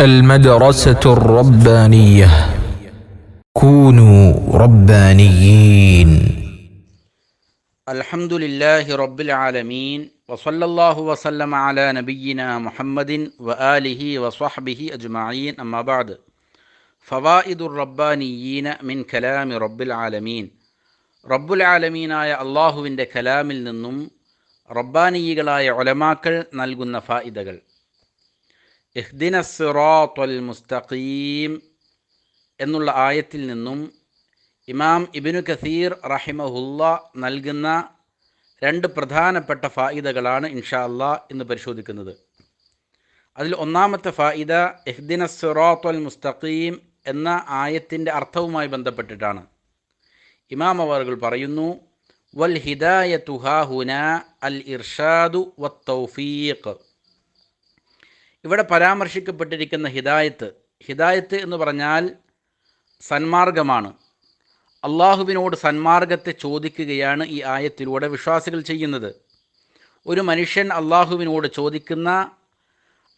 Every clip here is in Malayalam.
المدرسة الربانية كونوا ربانيين الحمد لله رب العالمين وصلى الله وسلم على نبينا محمد وآله وصحبه أجمعين أما بعد فوائد الربانيين من كلام رب العالمين റബ്ബുൽ ആലമീനായ അള്ളാഹുവിൻ്റെ കലാമിൽ നിന്നും റബ്ബാനീകളായ ഒലമാക്കൾ നൽകുന്ന ഫായിദകൾ ഇഹ്ദിന സിറാത്തുൽ മുസ്തഖീം എന്നുള്ള ആയത്തിൽ നിന്നും ഇമാം ഇബിനു കസീർ റഹിമഹുല്ല നൽകുന്ന രണ്ട് പ്രധാനപ്പെട്ട ഫായിദകളാണ് ഇൻഷാ അല്ലാ ഇന്ന് പരിശോധിക്കുന്നത്. അതിൽ ഒന്നാമത്തെ ഫായിദ ഇഹ്ദിന സിറാത്തുൽ മുസ്തഖീം എന്ന ആയത്തിന്റെ അർത്ഥവുമായി ബന്ധപ്പെട്ടിട്ടാണ്. ഇമാം അവറുകൾ പറയുന്നു വൽ ഹിദായ തുഹാഹുന അൽ ഇർഷാദു വത്തൗഫീഖ് ഇവിടെ പരാമർശിക്കപ്പെട്ടിരിക്കുന്ന ഹിദായത്ത്. ഹിദായത്ത് എന്ന് പറഞ്ഞാൽ സന്മാർഗമാണ്. അള്ളാഹുവിനോട് സന്മാർഗത്തെ ചോദിക്കുകയാണ് ഈ ആയത്തിലൂടെ വിശ്വാസികൾ ചെയ്യുന്നത്. ഒരു മനുഷ്യൻ അള്ളാഹുവിനോട് ചോദിക്കുന്ന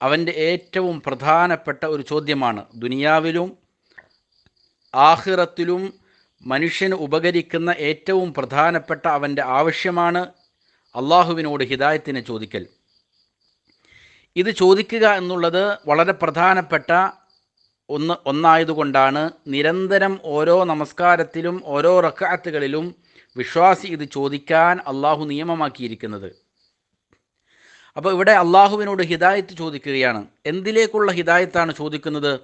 അവന്റെ ഏറ്റവും പ്രധാനപ്പെട്ട ഒരു ചോദ്യമാണ്. ദുനിയാവിലും ആഹിറത്തിലും മനുഷ്യന് ഉപകരിക്കുന്ന ഏറ്റവും പ്രധാനപ്പെട്ട അവന്റെ ആവശ്യമാണ് അള്ളാഹുവിനോട് ഹിദായത്തിനെ ചോദിക്കൽ. ഇത് ചോദിക്കുക എന്നുള്ളത് വളരെ പ്രധാനപ്പെട്ട ഒന്ന് ഒന്നായതുകൊണ്ടാണ്. നിരന്തരം ഓരോ നമസ്കാരത്തിലും ഓരോ റക്കാത്തുകളിലും വിശ്വാസി ഇത് ചോദിക്കാൻ അള്ളാഹു നിയമമാക്കിയിരിക്കുന്നത്. അപ്പോൾ ഇവിടെ അള്ളാഹുവിനോട് ഹിദായത്ത് ചോദിക്കുകയാണ്. എന്തിലേക്കുള്ള ഹിദായത്താണ് ചോദിക്കുന്നത്?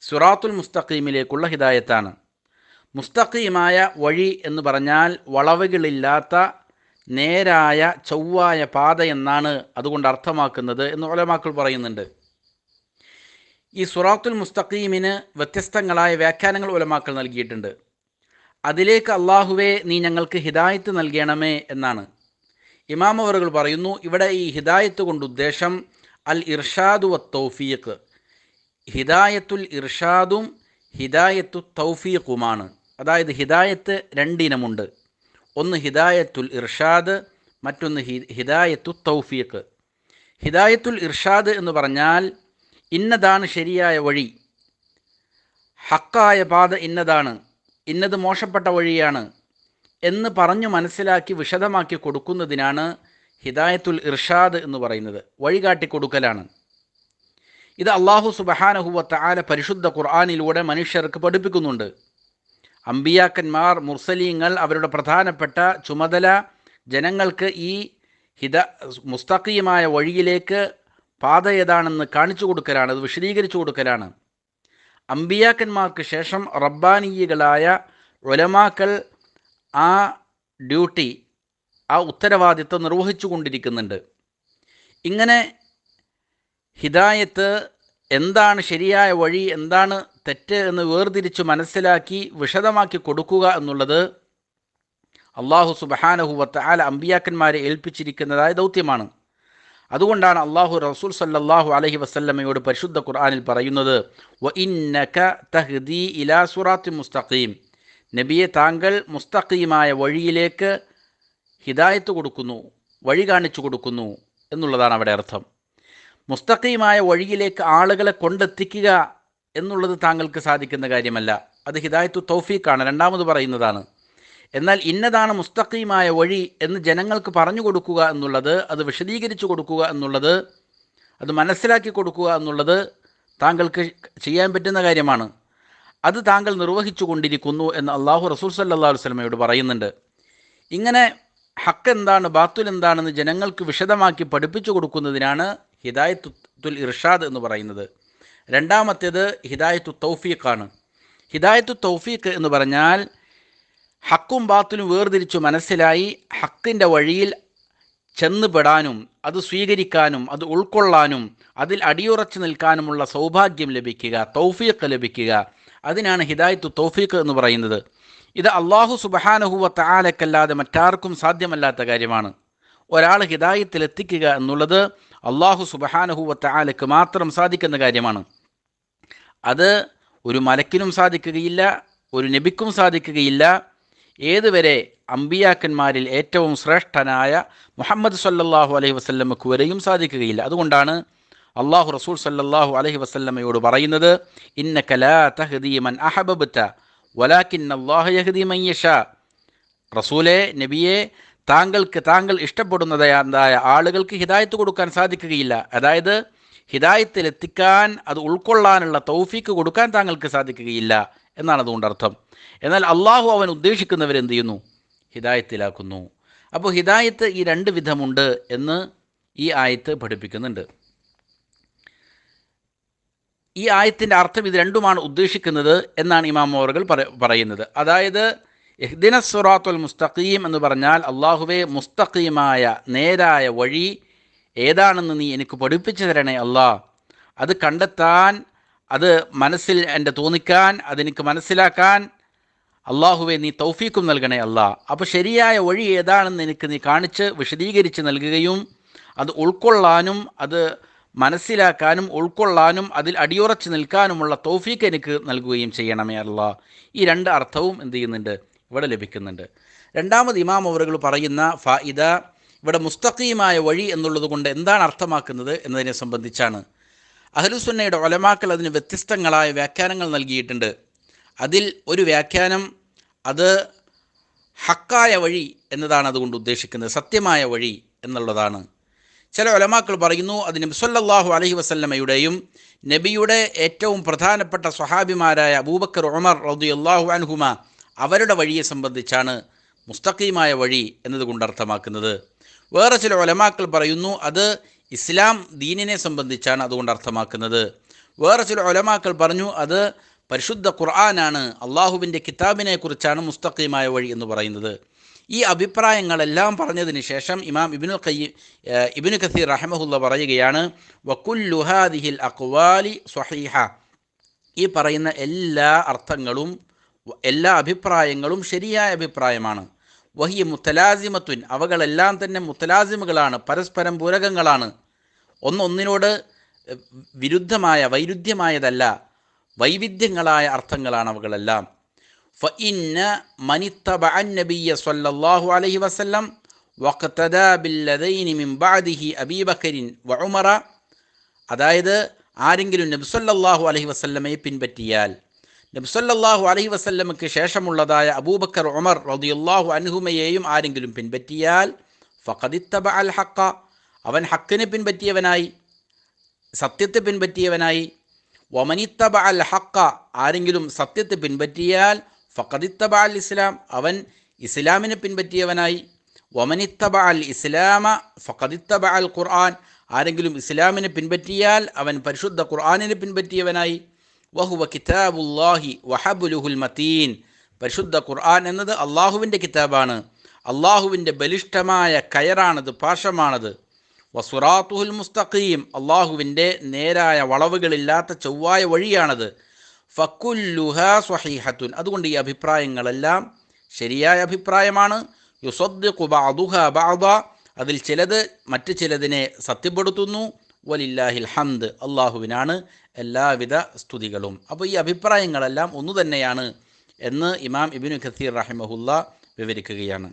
സുറാത്തുൽ മുസ്തഖീമിലേക്കുള്ള ഹിദായത്താണ്. മുസ്തഖീമായ വഴി എന്ന് പറഞ്ഞാൽ വളവുകളില്ലാത്ത നേരായ ചൊവ്വായ പാത എന്നാണ് അതുകൊണ്ട് അർത്ഥമാക്കുന്നത് എന്ന് ഒലമാക്കൾ പറയുന്നുണ്ട്. ഈ സുറാത്തുൽ മുസ്തഖീമിന് വ്യത്യസ്തങ്ങളായ വ്യാഖ്യാനങ്ങൾ ഉലമാക്കൾ നൽകിയിട്ടുണ്ട്. അതിലേക്ക് അള്ളാഹുവെ നീ ഞങ്ങൾക്ക് ഹിദായത്ത് നൽകണമേ എന്നാണ്. ഇമാമവറുകൾ പറയുന്നു ഇവിടെ ഈ ഹിദായത്ത് കൊണ്ട് ഉദ്ദേശം അൽ ഇർഷാദു വ തൗഫീഖ്. ഹിദായത്തുൽ ഇർഷാദും ഹിദായത്തു തൗഫീഖുമാണ്. അതായത് ഹിദായത്ത് രണ്ടിനമുണ്ട്. ഒന്ന് ഹിദായത്തുൽ ഇർഷാദ് മറ്റൊന്ന് ഹി ഹിദായത്തു തൗഫീഖ്. ഹിദായത്തുൽ ഇർഷാദ് എന്ന് പറഞ്ഞാൽ ഇന്നതാണ് ശരിയായ വഴി. ഹക്കായ പാത ഇന്നതാണ്. ഇന്നത് മോശപ്പെട്ട വഴിയാണ് എന്ന് പറഞ്ഞു മനസ്സിലാക്കി വിശദമാക്കി കൊടുക്കുന്നതിനാണ് ഹിദായത്തുൽ ഇർഷാദ് എന്ന് പറയുന്നത്. വഴികാട്ടി കൊടുക്കലാണ്. ഇത് അള്ളാഹു സുബഹാനഹുവത്ത ആല പരിശുദ്ധ ഖുർആാനിലൂടെ മനുഷ്യർക്ക് പഠിപ്പിക്കുന്നുണ്ട്. അമ്പിയാക്കന്മാർ മുർസലീങ്ങൾ അവരുടെ പ്രധാനപ്പെട്ട ചുമതല ജനങ്ങൾക്ക് ഈ ഹിത മുസ്തഖീയമായ വഴിയിലേക്ക് പാത ഏതാണെന്ന് കാണിച്ചു കൊടുക്കലാണ് അത് വിശദീകരിച്ചു കൊടുക്കലാണ്. അമ്പിയാക്കന്മാർക്ക് ശേഷം റബ്ബാനീയകളായ ഒലമാക്കൾ ആ ഡ്യൂട്ടി ആ ഉത്തരവാദിത്വം നിർവഹിച്ചു കൊണ്ടിരിക്കുന്നുണ്ട്. ഇങ്ങനെ ഹിദായത്ത് എന്താണ് ശരിയായ വഴി എന്താണ് തെറ്റ് എന്ന് വേർതിരിച്ച് മനസ്സിലാക്കി വിശദമാക്കി കൊടുക്കുക എന്നുള്ളത് അള്ളാഹു സുബഹാനഹുവത്ത് ആല അമ്പിയാക്കന്മാരെ ഏൽപ്പിച്ചിരിക്കുന്നതായ ദൗത്യമാണ്. അതുകൊണ്ടാണ് അള്ളാഹു റസൂൽ സല്ലാഹു അലഹി വസ്ല്ലമയോട് പരിശുദ്ധ ഖുർആാനിൽ പറയുന്നത് വ ഇന്നക ഇലാ മുസ്തഖീം. നബിയെ താങ്കൾ മുസ്തഖീമായ വഴിയിലേക്ക് ഹിദായത്ത് കൊടുക്കുന്നു വഴി കാണിച്ചു കൊടുക്കുന്നു എന്നുള്ളതാണ് അവിടെ അർത്ഥം. മുസ്തഖീമായ വഴിയിലേക്ക് ആളുകളെ കൊണ്ടെത്തിക്കുക എന്നുള്ളത് താങ്കൾക്ക് സാധിക്കുന്ന കാര്യമല്ല. അത് ഹിദായത്തു തൗഫീഖാണ്. രണ്ടാമത് പറയുന്നതാണ് എന്നാൽ ഇന്നതാണ് മുസ്തഖീമായ വഴി എന്ന് ജനങ്ങൾക്ക് പറഞ്ഞു കൊടുക്കുക എന്നുള്ളത് അത് വിശദീകരിച്ചു കൊടുക്കുക എന്നുള്ളത് അത് മനസ്സിലാക്കി കൊടുക്കുക എന്നുള്ളത് താങ്കൾക്ക് ചെയ്യാൻ പറ്റുന്ന കാര്യമാണ്. അത് താങ്കൾ നിർവഹിച്ചു കൊണ്ടിരിക്കുന്നു എന്ന് അള്ളാഹു റസൂൽ സല്ലാ വസ്ലമയോട് പറയുന്നുണ്ട്. ഇങ്ങനെ ഹക്ക് എന്താണ് ബാത്തുൽ എന്താണെന്ന് ജനങ്ങൾക്ക് വിശദമാക്കി പഠിപ്പിച്ചു കൊടുക്കുന്നതിനാണ് ഹിദായത്തുൽ ഇർഷാദ് എന്ന് പറയുന്നത്. രണ്ടാമത്തേത് ഹിദായത്തു തൗഫീഖാണ്. ഹിദായത്തു തൗഫീഖ് എന്ന് പറഞ്ഞാൽ ഹക്കും ബാത്തിലും വേർതിരിച്ചു മനസ്സിലായി ഹക്കിന്റെ വഴിയിൽ ചെന്നുപെടാനും അത് സ്വീകരിക്കാനും അത് ഉൾക്കൊള്ളാനും അതിൽ അടിയുറച്ചു നിൽക്കാനുമുള്ള സൗഭാഗ്യം ലഭിക്കുക തൗഫീഖ് ലഭിക്കുക. അതിനാണ് ഹിദായത്തു തൗഫീഖ് എന്ന് പറയുന്നത്. ഇത് അള്ളാഹു സുബഹാനഹുവ താലക്കല്ലാതെ മറ്റാർക്കും സാധ്യമല്ലാത്ത കാര്യമാണ്. ഒരാൾ ഹിദായത്തിൽ എത്തിക്കുക എന്നുള്ളത് അള്ളാഹു സുബഹാനഹുവ താലക്ക് മാത്രം സാധിക്കുന്ന കാര്യമാണ്. അത് ഒരു മലക്കിനും സാധിക്കുകയില്ല ഒരു നബിക്കും സാധിക്കുകയില്ല. ഏതുവരെ അമ്പിയാക്കന്മാരിൽ ഏറ്റവും ശ്രേഷ്ഠനായ മുഹമ്മദ് സല്ലാഹു അലൈഹി വസല്ലമക്ക് വരെയും സാധിക്കുകയില്ല. അതുകൊണ്ടാണ് അള്ളാഹു റസൂൽ സല്ലാഹു അലഹി വസല്ലമയോട് പറയുന്നത് ഇന്ന കലാ തഹദീമൻ മൻ വലാക്കിൻ വലാകിൻ അല്ലാഹു യഹ്ദി മൻ യശാ. റസൂലെ നബിയെ താങ്കൾക്ക് താങ്കൾ ഇഷ്ടപ്പെടുന്നതായ ആളുകൾക്ക് ഹിദായത്ത് കൊടുക്കാൻ സാധിക്കുകയില്ല. അതായത് ഹിദായത്തിലെത്തിക്കാൻ അത് ഉൾക്കൊള്ളാനുള്ള തൗഫീക്ക് കൊടുക്കാൻ താങ്കൾക്ക് സാധിക്കുകയില്ല എന്നാണ് അതുകൊണ്ട് അർത്ഥം. എന്നാൽ അള്ളാഹു അവൻ ഉദ്ദേശിക്കുന്നവരെന്ത് ചെയ്യുന്നു? ഹിദായത്തിലാക്കുന്നു. അപ്പോൾ ഹിദായത്ത് ഈ രണ്ട് വിധമുണ്ട് എന്ന് ഈ ആയത്ത് പഠിപ്പിക്കുന്നുണ്ട്. ഈ ആയത്തിന്റെ അർത്ഥം ഇത് രണ്ടുമാണ് ഉദ്ദേശിക്കുന്നത് എന്നാണ് ഇമാം മോറുകൾ പറയുന്നത്. അതായത് എഹ്ദിന മുസ്തഖീം എന്ന് പറഞ്ഞാൽ അള്ളാഹുവെ മുസ്തഖീമായ നേരായ വഴി ഏതാണെന്ന് നീ എനിക്ക് പഠിപ്പിച്ചു തരണേ അല്ലാ അത് കണ്ടെത്താൻ അത് മനസ്സിൽ എന്റെ തോന്നിക്കാൻ അതെനിക്ക് മനസ്സിലാക്കാൻ അള്ളാഹുവെ നീ തൗഫീക്കും നൽകണേ അല്ല അപ്പോൾ ശരിയായ വഴി ഏതാണെന്ന് എനിക്ക് നീ കാണിച്ച് വിശദീകരിച്ച് നൽകുകയും അത് ഉൾക്കൊള്ളാനും അത് മനസ്സിലാക്കാനും ഉൾക്കൊള്ളാനും അതിൽ അടിയുറച്ച് നിൽക്കാനുമുള്ള തൗഫീക്ക് എനിക്ക് നൽകുകയും ചെയ്യണമേ അല്ല ഈ രണ്ട് അർത്ഥവും എന്ത് ചെയ്യുന്നുണ്ട്? ഇവിടെ ലഭിക്കുന്നുണ്ട്. രണ്ടാമത് ഇമാം അവറുകൾ പറയുന്ന ഫായിദ ഇവിടെ മുസ്തഖീമായ വഴി എന്നുള്ളത് കൊണ്ട് എന്താണ് അർത്ഥമാക്കുന്നത് എന്നതിനെ സംബന്ധിച്ചാണ്. അഹലുസുന്നയുടെ ഒലമാക്കൾ അതിന് വ്യത്യസ്തങ്ങളായ വ്യാഖ്യാനങ്ങൾ നൽകിയിട്ടുണ്ട്. അതിൽ ഒരു വ്യാഖ്യാനം അത് ഹക്കായ വഴി എന്നതാണ് അതുകൊണ്ട് ഉദ്ദേശിക്കുന്നത് സത്യമായ വഴി എന്നുള്ളതാണ്. ചില ഒലമാക്കൾ പറയുന്നു അത് നബി സല്ലല്ലാഹു അലൈഹി വസല്ലമയുടെയും നബിയുടെ ഏറ്റവും പ്രധാനപ്പെട്ട സ്വഹാബിമാരായ അബൂബക്കർ ഉമർ റളിയല്ലാഹു അൻഹുമ അവരുടെ വഴിയെ സംബന്ധിച്ചാണ് മുസ്തഖീമായ വഴി എന്നതുകൊണ്ട് അർത്ഥമാക്കുന്നത്. വേറെ ചില ഒലമാക്കൾ പറയുന്നു അത് ഇസ്ലാം ദീനിനെ സംബന്ധിച്ചാണ് അതുകൊണ്ട് അർത്ഥമാക്കുന്നത്. വേറെ ചില ഒലമാക്കൾ പറഞ്ഞു അത് പരിശുദ്ധ ഖുർആനാണ് അള്ളാഹുവിന്റെ കിതാബിനെ കുറിച്ചാണ് മുസ്തഖീമായ വഴി എന്ന് പറയുന്നത്. ഈ അഭിപ്രായങ്ങളെല്ലാം പറഞ്ഞതിന് ശേഷം ഇമാം ഇബിനു ഖയ്യി ഇബിനു കസീർ റഹമഹുല്ല പറയുകയാണ് വക്കുല്ലുഹാദിഹിൽ അക്വാലി സ്വഹീഹ. ഈ പറയുന്ന എല്ലാ അർത്ഥങ്ങളും എല്ലാ അഭിപ്രായങ്ങളും ശരിയായ അഭിപ്രായമാണ്. വഹിയ മുത്തലാസിമത്വൻ അവകളെല്ലാം തന്നെ മുത്തലാസിമുകളാണ് പരസ്പരം പൂരകങ്ങളാണ്. ഒന്നൊന്നിനോട് വിരുദ്ധമായ വൈരുദ്ധ്യമായതല്ല വൈവിധ്യങ്ങളായ അർത്ഥങ്ങളാണ് അവകളെല്ലാം. ഫഇന്ന ഇന്ന നബിയ സല്ലല്ലാഹു അലൈഹി വസല്ലം മിൻ ബഅദിഹി വഉമറ അതായത് ആരെങ്കിലും നബി സല്ലല്ലാഹു അലൈഹി വസല്ലമയെ പിൻപറ്റിയാൽ നബ്സല്ലാഹു അലഹി വസല്ലമക്ക് ശേഷമുള്ളതായ അബൂബക്കർ ഉമർ റദിയുല്ലാഹു അൻഹുമയെയും ആരെങ്കിലും പിൻപറ്റിയാൽ ഫഖദിത്തബ അൽ ഹക്ക അവൻ ഹക്കിനെ പിൻപറ്റിയവനായി സത്യത്തെ പിൻപറ്റിയവനായി. വമനിത്തബ അൽ ഹക്ക ആരെങ്കിലും സത്യത്തെ പിൻപറ്റിയാൽ ഫഖദിത്തബ അൽ ഇസ്ലാം അവൻ ഇസ്ലാമിനെ പിൻപറ്റിയവനായി. വമനിത്തബ അൽ ഇസ്ലാമ ഫഖദിത്തബ അൽ ഖുർആൻ ആരെങ്കിലും ഇസ്ലാമിനെ പിൻപറ്റിയാൽ അവൻ പരിശുദ്ധ ഖുർആാനിനെ പിൻപറ്റിയവനായി. വഹുവ കിതാബുല്ലാഹി വഹബുലുഹുൽ മതീൻ. പരിശുദ്ധ ഖുർആൻ എന്നത് അള്ളാഹുവിന്റെ കിതാബാണ്. അള്ളാഹുവിന്റെ ബലിഷ്ഠമായ കയറാണത് പാശമാണത് വസുറാത്തുഹുൽ മുസ്തഖീം അള്ളാഹുവിന്റെ നേരായ വളവുകളില്ലാത്ത ചൊവ്വായ വഴിയാണത്. ഫക്കുല്ലുഹ സ്വഹീഹത്തുൻ അതുകൊണ്ട് ഈ അഭിപ്രായങ്ങളെല്ലാം ശരിയായ അഭിപ്രായമാണ്. യുസദ് കുബാദുഹ ബാദ അതിൽ ചിലത് മറ്റ് ചിലതിനെ സത്യപ്പെടുത്തുന്നു. വലില്ലാഹിൽ ഹംദ് അള്ളാഹുവിനാണ് എല്ലാവിധ സ്തുതികളും. അപ്പോൾ ഈ അഭിപ്രായങ്ങളെല്ലാം ഒന്നു തന്നെയാണ് എന്ന് ഇമാം ഇബിനു ഖസീർ റഹിമഹുല്ല വിവരിക്കുകയാണ്.